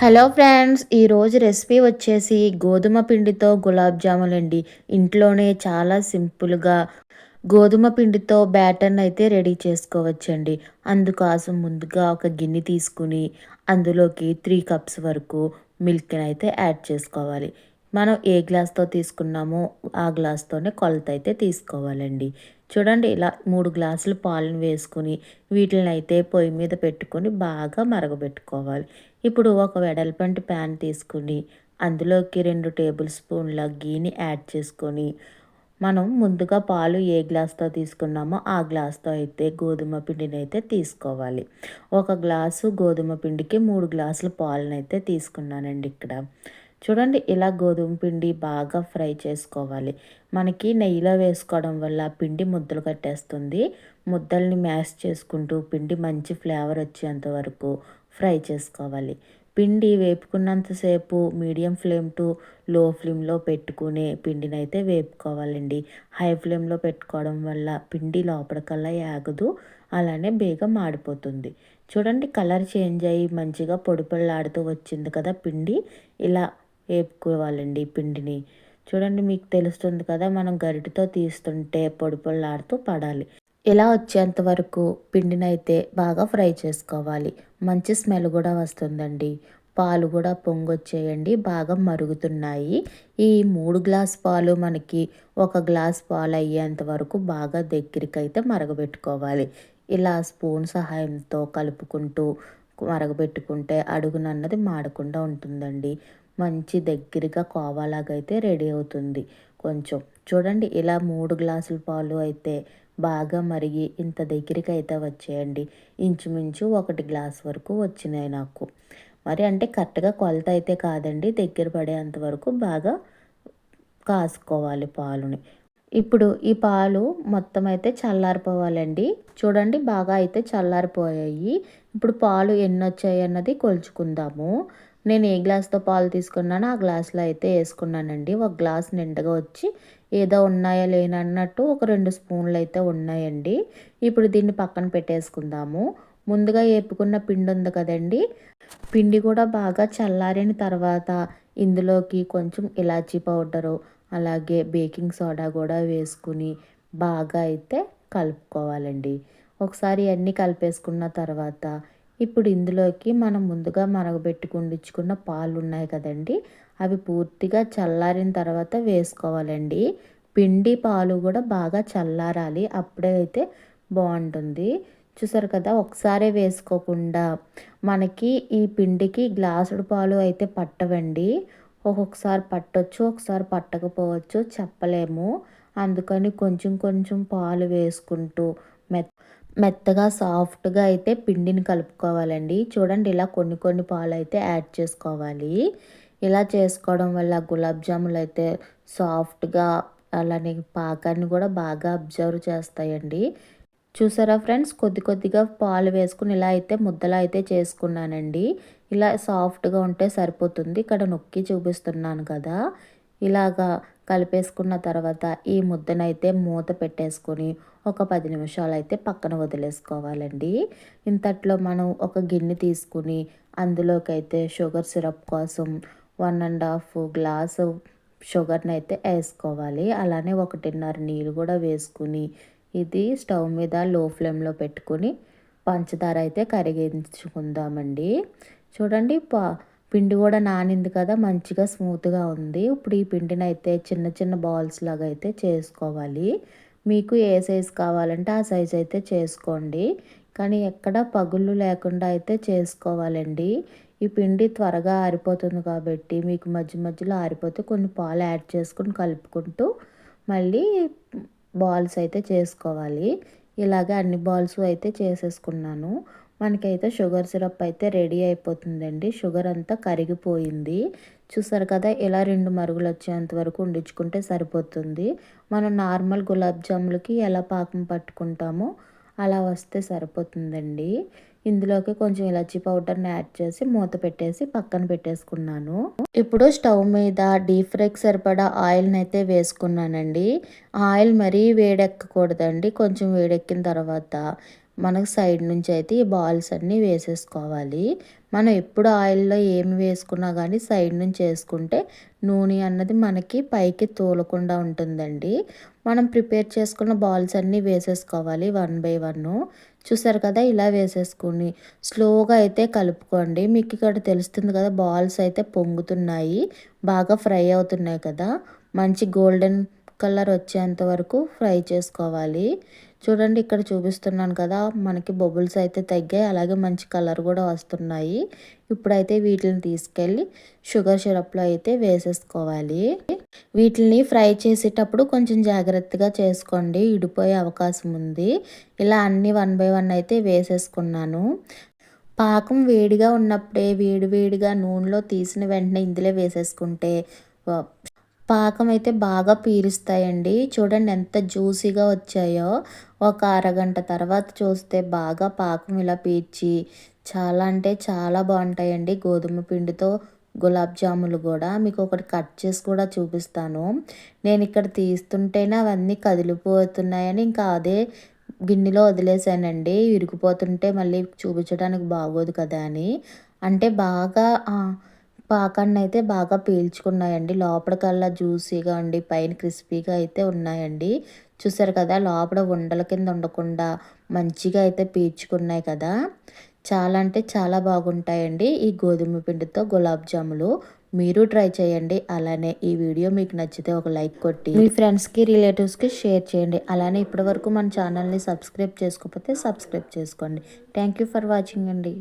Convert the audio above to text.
Hello friends ఈరోజు recipe వచ్చేసి గోధుమ పిండితో గులాబ్ జాములు అండి. ఇంట్లోనే చాలా సింపుల్గా గోధుమ పిండితో బ్యాటర్ని అయితే రెడీ చేసుకోవచ్చండి. అందుకోసం ముందుగా ఒక గిన్నె తీసుకుని అందులోకి త్రీ కప్స్ వరకు మిల్క్ని అయితే యాడ్ చేసుకోవాలి. మనం ఏ గ్లాస్తో తీసుకున్నామో ఆ గ్లాస్తోనే కొలత అయితే తీసుకోవాలండి. చూడండి ఇలా మూడు గ్లాసులు పాలను వేసుకుని వీటిని అయితే పొయ్యి మీద పెట్టుకొని బాగా మరగబెట్టుకోవాలి. ఇప్పుడు ఒక వెడల్పంటి ప్యాన్ తీసుకుని అందులోకి రెండు టేబుల్ స్పూన్ల గీని యాడ్ చేసుకొని మనం ముందుగా పాలు ఏ గ్లాస్తో తీసుకున్నామో ఆ గ్లాస్తో అయితే గోధుమ పిండిని అయితే తీసుకోవాలి. ఒక గ్లాసు గోధుమ పిండికి మూడు గ్లాసుల పాలను అయితే తీసుకున్నానండి ఇక్కడ. చూడండి ఇలా గోధుమ పిండి బాగా ఫ్రై చేసుకోవాలి. మనకి నెయ్యిలో వేసుకోవడం వల్ల పిండి ముద్దలు కట్టేస్తుంది. ముద్దల్ని మ్యాష్ చేసుకుంటూ పిండి మంచి ఫ్లేవర్ వచ్చేంత వరకు ఫ్రై చేసుకోవాలి. పిండి వేపుకున్నంతసేపు మీడియం ఫ్లేమ్ టు లో ఫ్లేమ్లో పెట్టుకునే పిండిని అయితే వేపుకోవాలండి. హై ఫ్లేమ్లో పెట్టుకోవడం వల్ల పిండి లోపలికల్లా యాగదు అలానే బేగం మాడిపోతుంది. చూడండి కలర్ చేంజ్ అయ్యి మంచిగా పొడి వచ్చింది కదా పిండి. ఇలా వేపుకోవాలండి పిండిని. చూడండి మీకు తెలుస్తుంది కదా మనం గరిటతో తీస్తుంటే పొడి పొళ్ళాడుతూ పడాలి. ఇలా వచ్చేంత వరకు పిండినైతే బాగా ఫ్రై చేసుకోవాలి. మంచి స్మెల్ కూడా వస్తుందండి. పాలు కూడా పొంగొచ్చేయండి బాగా మరుగుతున్నాయి. ఈ మూడు గ్లాస్ పాలు మనకి ఒక గ్లాస్ పాలు అయ్యేంత వరకు బాగా దగ్గరికి అయితే మరగబెట్టుకోవాలి. ఇలా స్పూన్ సహాయంతో కలుపుకుంటూ మరగబెట్టుకుంటే అడుగునన్నది మాడకుండా ఉంటుందండి. మంచి దగ్గరగా కోవాలాగైతే రెడీ అవుతుంది. కొంచెం చూడండి ఇలా మూడు గ్లాసుల పాలు అయితే బాగా మరిగి ఇంత దగ్గరికి అయితే వచ్చేయండి. ఇంచుమించు ఒకటి గ్లాస్ వరకు వచ్చినాయి నాకు. మరి అంటే కరెక్ట్గా కొలత అయితే కాదండి దగ్గర పడేంత వరకు బాగా కాసుకోవాలి పాలుని. ఇప్పుడు ఈ పాలు మొత్తం అయితే చల్లారిపోవాలండి. చూడండి బాగా అయితే చల్లారిపోయాయి. ఇప్పుడు పాలు ఎన్ని వచ్చాయి అన్నది కొలుచుకుందాము. నేను ఏ గ్లాస్తో పాలు తీసుకున్నానో ఆ గ్లాస్లో అయితే వేసుకున్నానండి. ఒక గ్లాస్ నిండగా వచ్చి ఏదో ఉన్నాయా లేనన్నట్టు ఒక రెండు స్పూన్లు అయితే ఉన్నాయండి. ఇప్పుడు దీన్ని పక్కన పెట్టేసుకుందాము. ముందుగా వేపుకున్న పిండి ఉంది కదండి. పిండి కూడా బాగా చల్లారిన తర్వాత ఇందులోకి కొంచెం ఇలాచీ పౌడరు అలాగే బేకింగ్ సోడా కూడా వేసుకుని బాగా అయితే కలుపుకోవాలండి. ఒకసారి అన్నీ కలిపేసుకున్న తర్వాత ఇప్పుడు ఇందులోకి మనం ముందుగా మరగబెట్టుకుండిచ్చుకున్న పాలు ఉన్నాయి కదండి. అవి పూర్తిగా చల్లారిన తర్వాత వేసుకోవాలండి. పిండి పాలు కూడా బాగా చల్లారాలి అప్పుడే అయితే బాగుంటుంది. చూసారు కదా ఒకసారే వేసుకోకుండా మనకి ఈ పిండికి గ్లాసుడు పాలు అయితే పట్టవండి. ఒక్కొక్కసారి పట్టవచ్చు ఒకసారి పట్టకపోవచ్చు చెప్పలేము. అందుకని కొంచెం కొంచెం పాలు వేసుకుంటూ మెత్త మెత్తగా సాఫ్ట్గా అయితే పిండిని కలుపుకోవాలండి. చూడండి ఇలా కొన్ని కొన్ని పాలు అయితే యాడ్ చేసుకోవాలి. ఇలా చేసుకోవడం వల్ల గులాబ్ జాములు అయితే సాఫ్ట్గా అలానే పాకాన్ని కూడా బాగా అబ్జర్వ్ చేస్తాయండి. చూసారా ఫ్రెండ్స్? కొద్ది కొద్దిగా పాలు వేసుకుని ఇలా అయితే ముద్దలా అయితే చేసుకున్నానండి. ఇలా సాఫ్ట్గా ఉంటే సరిపోతుంది. ఇక్కడ నొక్కి చూపిస్తున్నాను కదా. ఇలాగా కలిపేసుకున్న తర్వాత ఈ ముద్దనైతే మూత పెట్టేసుకొని ఒక పది నిమిషాలు అయితే పక్కన వదిలేసుకోవాలండి. ఇంతట్లో మనం ఒక గిన్నె తీసుకుని అందులోకైతే షుగర్ సిరప్ కోసం వన్ అండ్ హాఫ్ గ్లాస్ షుగర్ని అయితే వేసుకోవాలి. అలానే ఒకటిన్నర నీళ్ళు కూడా వేసుకుని ఇది స్టవ్ మీద లో ఫ్లేమ్లో పెట్టుకుని పంచదార అయితే కరిగించుకుందామండి. చూడండి పా పిండి కూడా నానింది కదా మంచిగా స్మూత్గా ఉంది. ఇప్పుడు ఈ పిండిని అయితే చిన్న చిన్న బాల్స్ లాగా అయితే చేసుకోవాలి. మీకు ఏ సైజు కావాలంటే ఆ సైజ్ అయితే చేసుకోండి. కానీ ఎక్కడ పగుళ్ళు లేకుండా అయితే చేసుకోవాలండి. ఈ పిండి త్వరగా ఆరిపోతుంది కాబట్టి మీకు మధ్య మధ్యలో ఆరిపోతే కొన్ని పాలు యాడ్ చేసుకుని కలుపుకుంటూ మళ్ళీ బాల్స్ అయితే చేసుకోవాలి. ఇలాగే అన్ని బాల్స్ అయితే చేసేసుకున్నాను. మనకైతే షుగర్ సిరప్ అయితే రెడీ అయిపోతుందండి. షుగర్ అంతా కరిగిపోయింది. చూసారు కదా ఇలా రెండు మరుగులు వచ్చేంత వరకు ఉండించుకుంటే సరిపోతుంది. మనం నార్మల్ గులాబ్ జాములకి ఎలా పాకం పట్టుకుంటామో అలా వస్తే సరిపోతుందండి. ఇందులోకి కొంచెం ఇలాచీ పౌడర్ని యాడ్ చేసి మూత పెట్టేసి పక్కన పెట్టేసుకున్నాను. ఇప్పుడు స్టవ్ మీద డీప్ ఫ్రైకి సరిపడా ఆయిల్ని అయితే వేసుకున్నానండి. ఆయిల్ మరీ వేడెక్కకూడదండి కొంచెం వేడెక్కిన తర్వాత. మనకు సైడ్ నుంచి అయితే ఈ బాల్స్ అన్నీ వేసేసుకోవాలి. మనం ఎప్పుడు ఆయిల్లో ఏమి వేసుకున్నా కానీ సైడ్ నుంచి వేసుకుంటే నూనె అన్నది మనకి పైకి తోలకుండా ఉంటుందండి. మనం ప్రిపేర్ చేసుకున్న బాల్స్ అన్నీ వేసేసుకోవాలి వన్ బై వన్. చూసారు కదా ఇలా వేసేసుకుని స్లోగా అయితే కలుపుకోండి. మీకు ఇక్కడ తెలుస్తుంది కదా బాల్స్ అయితే పొంగుతున్నాయి బాగా ఫ్రై అవుతున్నాయి కదా. మంచి గోల్డెన్ కలర్ వచ్చేంత వరకు ఫ్రై చేసుకోవాలి. చూడండి ఇక్కడ చూపిస్తున్నాను కదా మనకి బబుల్స్ అయితే తగ్గాయి అలాగే మంచి కలర్ కూడా వస్తున్నాయి. ఇప్పుడైతే వీటిని తీసుకెళ్ళి షుగర్ సిరప్లో అయితే వేసేసుకోవాలి. వీటిని ఫ్రై చేసేటప్పుడు కొంచెం జాగ్రత్తగా చేసుకోండి ఇడిపోయే అవకాశం ఉంది. ఇలా అన్నీ వన్ బై వన్ అయితే వేసేసుకున్నాను. పాకం వేడిగా ఉన్నప్పుడే వేడి వేడిగా నూనెలో తీసిన వెంటనే ఇందులో వేసేసుకుంటే పాకం అయితే బాగా పీరుస్తాయండి చూడండి ఎంత జ్యూసీగా వచ్చాయో. ఒక అరగంట తర్వాత చూస్తే బాగా పాకం ఇలా పీల్చి చాలా అంటే చాలా బాగుంటాయండి. గోధుమ పిండితో గులాబ్ జాములు కూడా. మీకు ఒకటి కట్ చేసి కూడా చూపిస్తాను. నేను ఇక్కడ తీస్తుంటేనే అవన్నీ కదిలిపోతున్నాయని ఇంకా అదే గిన్నెలో వదిలేసానండి. ఇరిగిపోతుంటే మళ్ళీ చూపించడానికి బాగోదు కదా అని. అంటే బాగా పాకాన్ని అయితే బాగా పీల్చుకున్నాయండి. లోపలికల్లా జ్యూసీగా ఉండి పైన క్రిస్పీగా అయితే ఉన్నాయండి. చూసారు కదా లోపల ఉండల కింద ఉండకుండా మంచిగా అయితే పీల్చుకున్నాయి కదా. చాలా అంటే చాలా బాగుంటాయండి ఈ గోధుమ పిండితో గులాబ్ జాములు. మీరు ట్రై చేయండి. అలానే ఈ వీడియో మీకు నచ్చితే ఒక లైక్ కొట్టి మీ ఫ్రెండ్స్కి రిలేటివ్స్కి షేర్ చేయండి. అలానే ఇప్పటివరకు మన ఛానల్ని సబ్స్క్రైబ్ చేసుకోకపోతే సబ్స్క్రైబ్ చేసుకోండి. థ్యాంక్ యూ ఫర్ వాచింగ్ అండి.